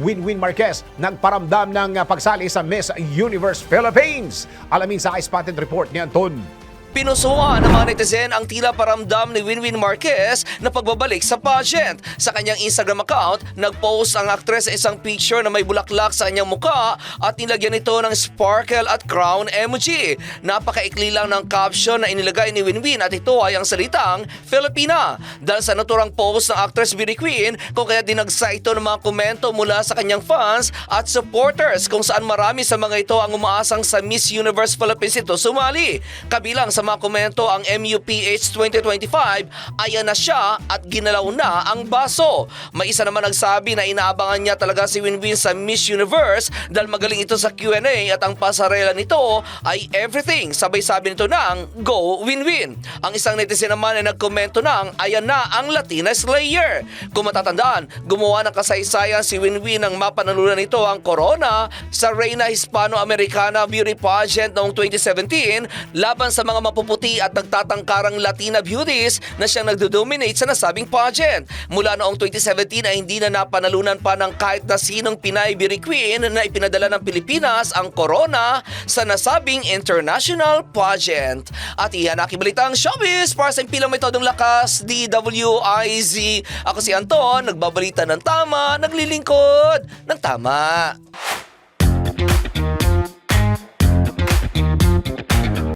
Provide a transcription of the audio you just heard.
Winwin Marquez nagparamdam ng ah, pagsali sa Miss Universe Philippines. Alamin sa spotted report ni Anton. Pinusuhan ng mga netizen ang tila paramdam ni Winwin Marquez na pagbabalik sa pageant. Sa kanyang Instagram account, nag-post ang aktres sa isang picture na may bulaklak sa kanyang muka at nilagyan ito ng sparkle at crown emoji. Napakaikli lang ng caption na inilagay ni Winwin at ito ay ang salitang Filipina. Dahil sa naturang post ng actress Beauty Queen kung kaya dinagsa ito ng mga komento mula sa kanyang fans at supporters kung saan marami sa mga ito ang umaasang sa Miss Universe Philippines ito sumali. Kabilang sa mga komento ang MUPH 2025, ayan na siya at ginalaw na ang baso. May isa naman nagsabi na inaabangan niya talaga si Winwin sa Miss Universe dahil magaling ito sa Q&A at ang pasarela nito ay everything. Sabay sabi nito ng Go Winwin. Ang isang netizen naman ay nagkomento ng ayan na ang Latina Slayer. Kung matatandaan, gumawa ng kasaysayan si Winwin ng mapanalunan nito ang Corona sa Reina Hispano-Americana Beauty Pageant noong 2017 laban sa mga mapuputi at nagtatangkarang Latina beauties na siyang nagdo-dominate sa nasabing pageant. Mula noong 2017 ay hindi na napanalunan pa ng kahit na sinong Pinay Beauty Queen na ipinadala ng Pilipinas ang Corona sa nasabing international pageant. At iyan akibalitang showbiz para sa impilang metodong lakas, DWIZ. Ako si Anton, nagbabalita ng tama, naglilingkod ng tama.